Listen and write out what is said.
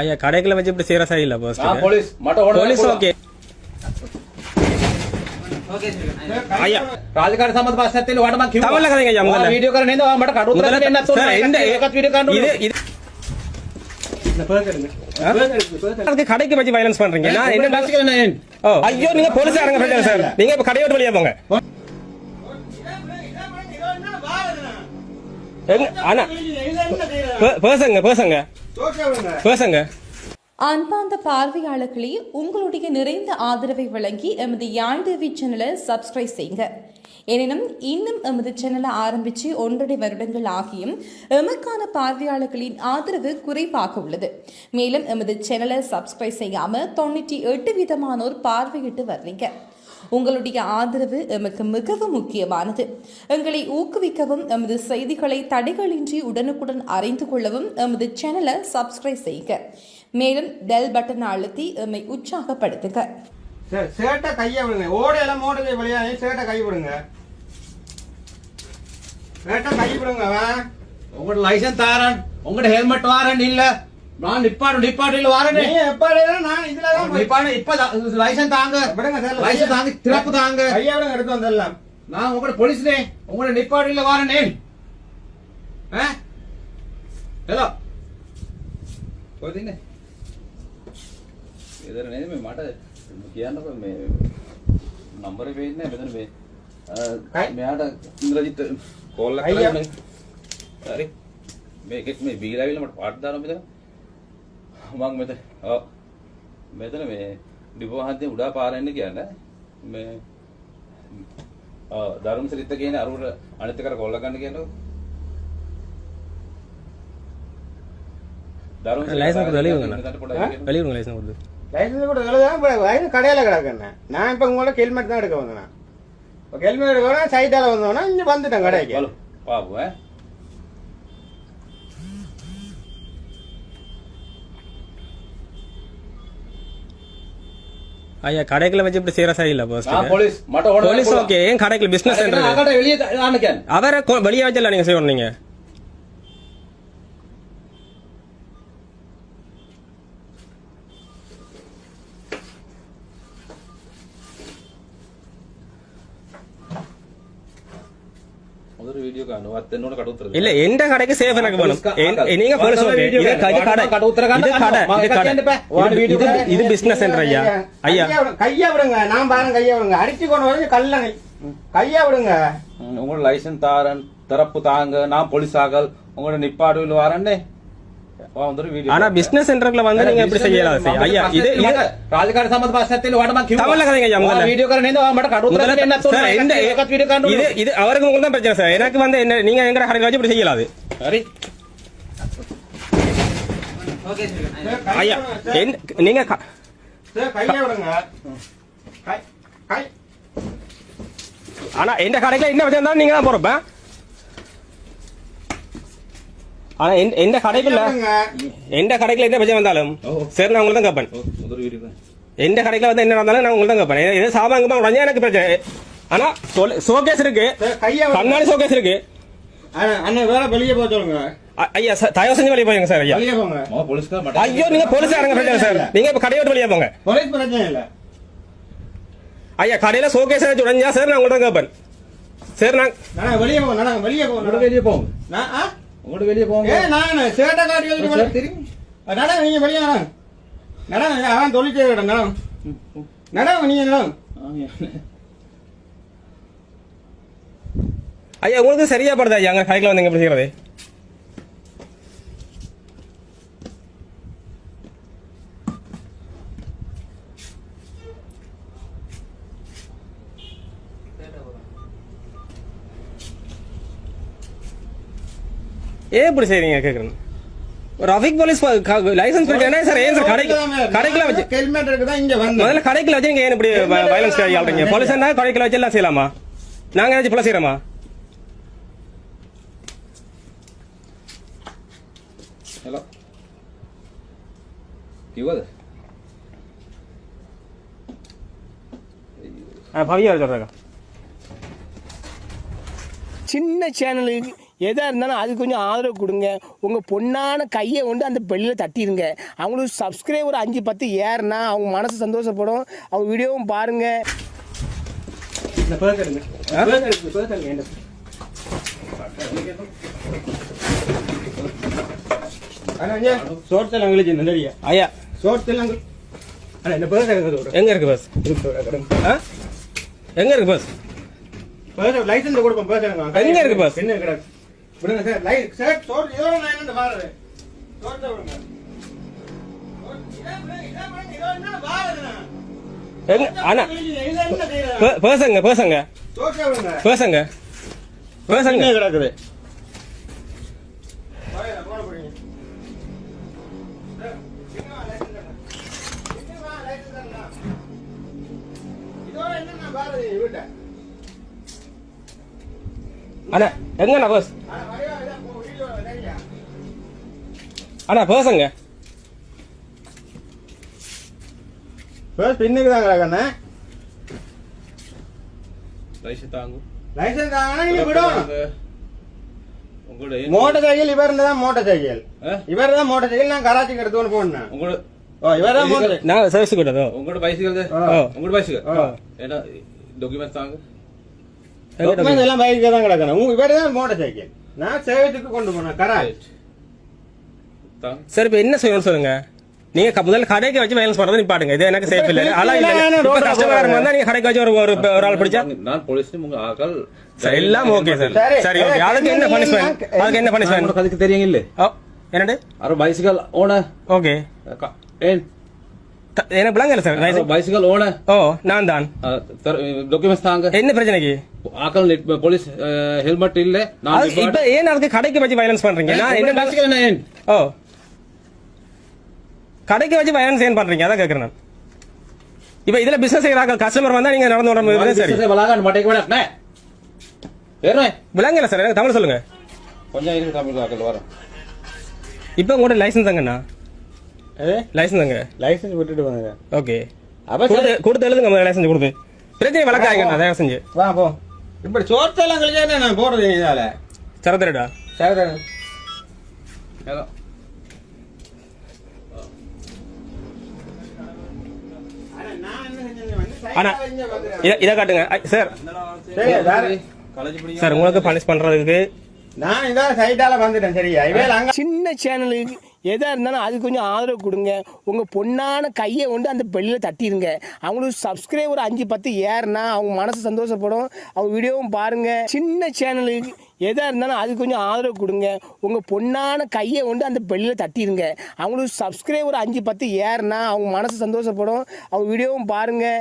ஐயா கடைக்குள்ள வச்சு இப்படி சீரியஸா இல்ல ஃபர்ஸ்ட் போலீஸ் போலீஸ் ஓகே. రాజకారణ సంబంధ భాష వాడు మాకు వీడియో కారణ మాట కడుగుతున్నారు கடைக்கு வச்சு வயலன்ஸ் பண்றீங்க. நான் என்ன ஓ ஐயோ நீங்க போலீஸ் இறங்க சார். நீங்க இப்ப கடையோட வெளியே போங்க. பேசுங்க பேசுங்க. பேசுங்க. அன்பார்ந்த பார்வையாளர்களே உங்களுடைய நிறைந்த ஆதரவை வழங்கி எமது யாழ் டிவி சேனலை சப்ஸ்கிரைப் செய்யுங்க. எனினும் இன்னும் எமது சேனலை ஆரம்பித்து ஒன்றரை வருடங்கள் ஆகியும் எமக்கான பார்வையாளர்களின் ஆதரவு குறைவாக உள்ளது. மேலும் எமது சேனலை சப்ஸ்கிரைப் செய்யாம தொண்ணூற்றி எட்டு விதமானோர் பார்வையிட்டு வர்றீங்க உங்களுடைய ஆதரவு எமக்கு மிகவும் முக்கியமானது. எங்களை ஊக்குவிக்கவும் எமது செய்திகளை தடைகளின்றி உடனுக்குடன் அறிந்து கொள்ளவும் எமது சேனலை சப்ஸ்கிரைப் செய்யுங்க மேலும் பெல் பட்டன் அழுத்தி எம்மை உற்சாகப்படுத்துங்க சேட்டை கையை விடுங்க. ஓடையெல்லாம் மோட்டை வழியா சேட்டை கை விடுங்க. சேட்டை கை விடுங்க அவன் உங்களோட லைசன்ஸ் தாரன். உங்களோட ஹெல்மெட் வாரன் இல்ல. நான் நிப்பாடு நிப்பாட்டில வாரனே. நிப்பாடு நான் இதுல தான் நிப்பாடு இப்ப லைசன்ஸ் தாங்க. விடுங்க சார். லைசன்ஸ் தாங்க திறப்பு தாங்க. ஐயா விடுங்க எடுத்து வந்துடலாம். நான் உங்களோட போலீஸ்னே உங்களோட நிப்பாடில வாரனே. ஹலோ போதீங்க இதர் நேம் మాట ముఖ్యాన్న మే నంబర్ వేయనే బెదర్ వే మేడ ఇంద్రజిత్ కాల్ అయ్యా సరే மே కిట్ మే వీలావిల మాట పాడతారు మీద බීලා ඇවිල්ලා මට පාට දානවා මෙතන මං මෙතන ඔව් මෙතන මේ ඩිපෝ හන්දිය උඩා පාර එන්න කියන්න මේ ඔව් ධර්ම සිරිත කියන අරුර අනිත් එකට කෝල් ගන්න කියන්නකො ධර්ම லைசன்ஸ் கொடுத்து வெளியே விடுங்க මෙතනට පොඩ්ඩක් කියන්න. வெளியே விடுங்க லைசன்ஸ் கொடுத்து லைசன்ஸ் கூட எழுதான் இப்போ வயது கடையில் கிடக்குண்ணே நான் இப்போ உங்களோட ஹெல்மெட் தான் எடுக்க வந்தேன் இப்போ ஹெல்மெட் எடுக்க வேணா சைட்டால வந்தோன்னா இங்கே வந்துட்டேன் கடைக்கு බලු ஐயா கடைக்குள்ள வச்சு இப்படி சீரியஸா இல்ல போலீஸ் போலீஸ் ஓகே ஏன் கடைக்குள்ள பிசினஸ் சென்டர் அவரை வெளியே வச்சல நீங்க செய்யணும் நீங்க? வீடியோ காணு வத்த என்னோட கட உத்தரது இல்ல எந்த கடைக்கு சேஃப் எனக்கு வேணும். நீங்க இது. கடை கடை கடை கடை பிசினஸ் ஐயா ஐயா கையை விடுங்க, நான் பாருங்க கையை விடுங்க அடிச்சு கொண்டு வந்து கல்லணை கையை விடுங்க உங்களோட லைசன்ஸ் தாரன் தரப்பு தாங்க நான் போலீஸ் ஆகல் உங்களோட நிப்பாடு வரேன்னே ஆனா பிசினஸ் சென்டர்ல வந்து நீங்க இப்படி செய்யலாம்? ஐயா இது ராஜகாரண சம்பந்த பாசத்தில் முதல்ல. வீடியோ கரனே என்ன? வீடியோ கரனே இது இது தான் எனக்கு வந்து என்ன நீங்க எங்கற ஹரல வச்சு இப்படி நீங்க கையை ஆனா எந்த கடைக்குள்ள என்ன வச்சிருந்தாலும் நீங்க தான் போறப்ப ஆனா என் எந்த கடைக்குள்ள எந்த கடைக்குள்ள எந்த பிரச்சனை வந்தாலும் சரி நான் உங்களுக்கு தான் கேட்பேன் எந்த கடைக்குள்ள வந்து என்ன வந்தாலும் நான் உங்களுக்கு தான் கேட்பேன் ஏதோ சாதாங்க உடனே எனக்கு பிரச்சனை. ஆனா சோகேஸ் இருக்கு. கண்ணாடி சோகேஸ் இருக்கு. அண்ணன் வேலை வெளியே போக சொல்லுங்க. ஐயா தயவு செஞ்சு வெளியே போங்க சார் ஐயா. ஐயோ நீங்க போலீஸ்காரங்க பிரச்சனை சார். நீங்க இப்ப கடையோட வெளியே போங்க. போலீஸ் பிரச்சனை இல்ல. ஐயா கடையில சோகேஸ் ஏதாச்சும் உடஞ்சா சார் நான் உங்கள்கிட்ட கேட்பேன் சரி நான் வெளியே போங்க வெளியே போங்க வெளியே போங்க. உங்களோட வெளிய போங்க. நான் சேட்டை காட்டி வெளியே- தெரியும்? நட நீங்க வெளியே நட நட அவன் தொழில் செய்ய நட. நட நீங்க நட ஐயா உங்களுக்கு சரியா படுதா ஐயா அங்க கடைக்குள்ள வந்து எப்படி செய்யறது ஏன் இப்படி செய்றீங்க? கேக்குறேன். டிராஃபிக் போலீஸ் லைசென்ஸ் பிரச்சனை சார் ஏன் சார் கடைக்கு கடைக்குல வச்சு முதல்ல கடைக்குல வச்சு நீங்க ஏன் இப்படி வயலன்ஸ் ஆள்றீங்க? போலீஸ் என்ன? கடைக்குல வச்சு எல்லாம் செய்யலாமா? நாங்க ஏதாச்சும் போல செய்யறோமா? ஹலோ யுவது பவியா சொல்றாங்க. சின்ன சேனலுக்கு எதாக இருந்தாலும் அது கொஞ்சம் ஆதரவு கொடுங்க. உங்கள் பொண்ணான கையை கொண்டு அந்த பெல்லில் தட்டிடுங்க அவங்களுக்கு சப்ஸ்கிரைபர் அஞ்சு பத்து ஏறுனா அவங்க மனசு சந்தோஷப்படும். அவங்க வீடியோவும் பாருங்கள் ஐயா. சோர்த்தெல்லாம் எங்க இருக்கு? பஸ் எங்க இருக்கு பஸ் லைசன்ஸ் கொடுப்போம் எங்க இருக்கு boss? என்ன கிடக்கு விடுங்க சார் லைட் சார் சோர் இதோ நான் என்ன பாருங்க. சோர்த்த விடுங்க. பேசுங்க பேசுங்க. பேசுங்க. பேசுங்க. என்ன கிடக்குது? அண்ணா எங்கண்ணா பஸ் அண்ணா பேசுங்க ஃபர்ஸ்ட் பின்னுக்கு தான் கிடக்கண்ணே லைசன்ஸ் தாங்க லைசன்ஸ் தாங்கன்னா நீங்க விடணும். மோட்டர் சைக்கிள் இவர் தான் மோட்டர் சைக்கிள்? இவர் தான் மோட்டர் சைக்கிள் நான் கராச்சிக்கு எடுத்துன்னு போனேன் உங்களோட ஓ இவர் தான் மோட்டர் நான் சர்வீஸ் கூட்டதோ உங்களோட பைசிக்கல் ஓ. உங்களோட. ஏன்னா டாக்குமெண்ட்ஸ் தாங்க எல்லாம் பைக்கு தான் கிடக்கணும் இவர் தான் மோட்டர் சைக்கிள் நான் சேவத்துக்கு கொண்டு போனேன் கராச் தாங்க சரி இப்போ என்ன செய்யணும்னு சொல்லுங்க? நீங்க முதல்ல கடைக்கு வச்சு வயலன்ஸ் பண்றது நிப்பாட்டுங்க இது எனக்கு சேஃப் இல்ல. அలా இல்ல இல்ல, இப்ப கஸ்டமர். வந்தா நீங்க கடைக்கு வச்சு ஒரு ஒரு ஆள் பிடிச்சா? நான் போலீஸ் உங்க ஆக்கள் சரி எல்லாம் ஓகே சார். சரி. ஓகே அதுக்கு என்ன பனிஷ்மெண்ட் அதுக்கு என்ன பனிஷ்மெண்ட் உனக்கு அதுக்கு தெரியுங்க ஓ என்னண்டு அரை பைசிக்கல் ஓனர் ஓகே ஏன்? எனக்கு விளங்கல சார். பைசிக்கல் ஓனர் ஓ நான் தான். டாக்குமெண்ட்ஸ் தாங்க. என்ன பிரச்சனைக்கு? ஆக்கள் நெட் போலீஸ் ஹெல்மெட் இல்ல. நான் இப்ப ஏன் அதுக்கு கடைக்கு வச்சு வயலன்ஸ் பண்றீங்க? நான் என்ன பைசிக்கல் என்ன ஓ. கடைக்கு வச்சு வயலன்ஸ் ஏன் பண்றீங்க அதான் கேக்குறேன் நான். இப்ப இதுல பிசினஸ் செய்யறாங்க கஸ்டமர் வந்தா நீங்க நடந்து வர சரி. விளங்கல சார் எனக்கு தமிழ் சொல்லுங்க. கொஞ்சம் இருக்கு தமிழ் வரோம். இப்போ உங்களோட லைசன்ஸ் தாங்கண்ணா லைசன்ஸ் தாங்க. லைசன்ஸ் விட்டுட்டு வாங்க. ஓகே அப்ப கொடுத்து கொடுத்து எழுதுங்க முதல்ல லைசன்ஸ் கொடுத்து. பிரச்சனை வழக்காய்ங்கண்ணா தயவு செஞ்சு. வா போ. இப்படி சோர்த்தெல்லாம் கழிச்சா நான் போடுறது இதால. சரதரடா சரி அண்ணா இத- இதை காட்டுங்க. சார். சரி உங்களுக்கு பனிஷ் பண்றதுக்கு நான் இதான் சைட்டால வந்துட்டேன் சரியா? சின்ன சேனலுக்கு எதாக இருந்தாலும் அது கொஞ்சம் ஆதரவு கொடுங்க. உங்கள் பொண்ணான கையை கொண்டு அந்த பெல்லில் தட்டிடுங்க. அவங்களுக்கு சப்ஸ்கிரைபர் அஞ்சு பத்து ஏறுனா அவங்க மனசு சந்தோஷப்படும். அவங்க வீடியோவும் பாருங்கள் சின்ன சேனலுக்கு எதாக இருந்தாலும் அது கொஞ்சம் ஆதரவு கொடுங்க. உங்கள் பொண்ணான கையை கொண்டு அந்த பெல்லில் தட்டிடுங்க. அவங்களுக்கு சப்ஸ்கிரைபர் அஞ்சு பத்து ஏறுனா அவங்க மனசு சந்தோஷப்படும். அவங்க வீடியோவும் பாருங்கள்